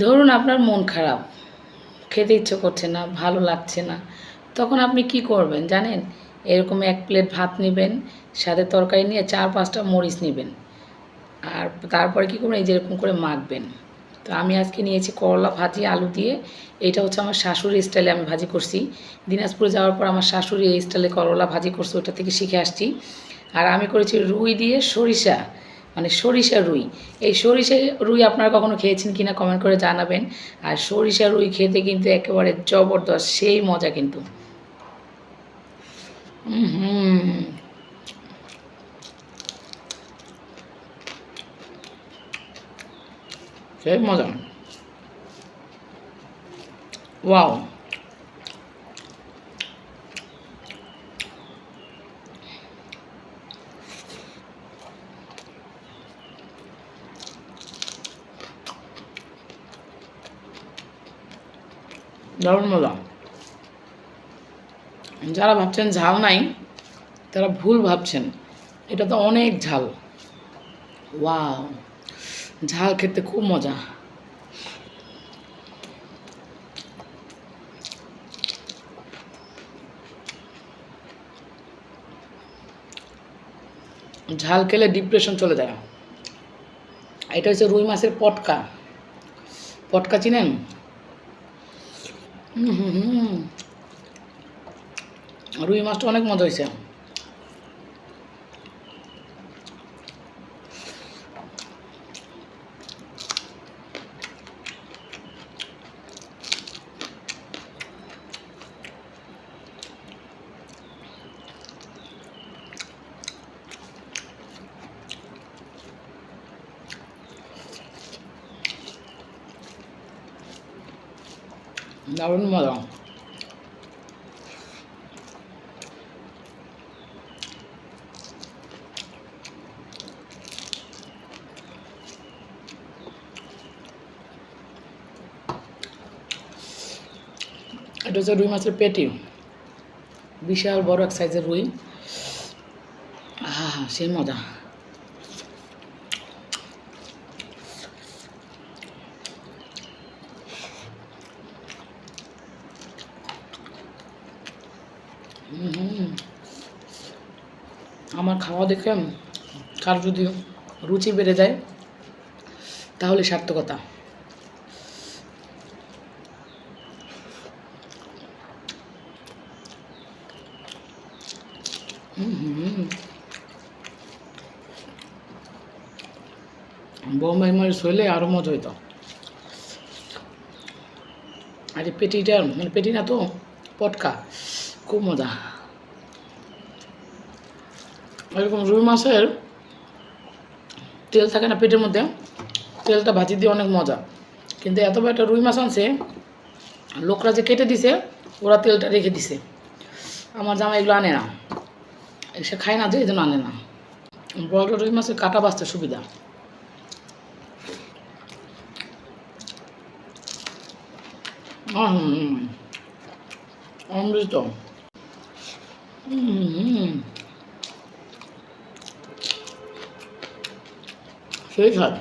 ধরুন আপনার মন খারাপ, খেতে ইচ্ছে করছে না, ভালো লাগছে না, তখন আপনি কি করবেন জানেন? এরকম এক প্লেট ভাত নেবেন, সাথে তরকারি নিয়ে চার পাঁচটা মরিচ নেবেন, আর তারপরে কী করবেন? এই যেরকম করে মাখবেন। তো আমি আজকে নিয়েছি করলা ভাজি, আলু দিয়ে। এটা হচ্ছে আমার শাশুড়ি স্টাইলে আমি ভাজি করছি। দিনাজপুরে যাওয়ার পর আমার শাশুড়ি এই স্টাইলে করলা ভাজি করছে, ওটা থেকে শিখে আসছি। আর আমি করেছি রুই দিয়ে সরিষা। মানে সরিষা রুই। এই সরিষা রুই আপনারা কখনো খেয়েছেন কিনা কমেন্ট করে জানাবেন। আর সরিষা রুই খেতে কিন্তু একেবারে জবরদস্ত, সেই মজা কিন্তু। হুম। সেই মজা। ওয়াও। দারুণ যারা ভাবছেন ঝাল নাই, তারা ভুল ভাবছেন। এটা তো অনেক ঝাল। ওয়াও, ঝাল খেতে খুব মজা। ঝাল খেলে ডিপ্রেশন চলে যায়। এটা হচ্ছে রুই মাছের পটকা। পটকা চিনেন? রুই মাছটা অনেক মজা হয়েছে। দারুণ মজা এটা হচ্ছে রুই মাছের পেটি। বিশাল বড় এক সাইজের রুই। হা সেই মজা। আমার খাওয়া দেখে কার যদি রুচি বেড়ে যায়, তাহলে সার্থকতা। বোম্বাই মরিচ হইলে আরও মজা হইতো আর পেটিটা মানে পেটি না তো, পটকা খুব মজা এরকম রুই মাছের তেল থাকে না পেটের মধ্যে, তেলটা ভাজি দিয়ে অনেক মজা। কিন্তু এত বড় একটা রুই মাছ আনছে, লোকরা যে কেটে দিছে, ওরা তেলটা রেখে দিছে। আমার জামা এগুলো আনে না। সে খায় না যে, এই জন্য আনে না। বড় রুই মাছের কাটা বাঁচতে সুবিধা। অমৃত। হুম সেই স্বাদ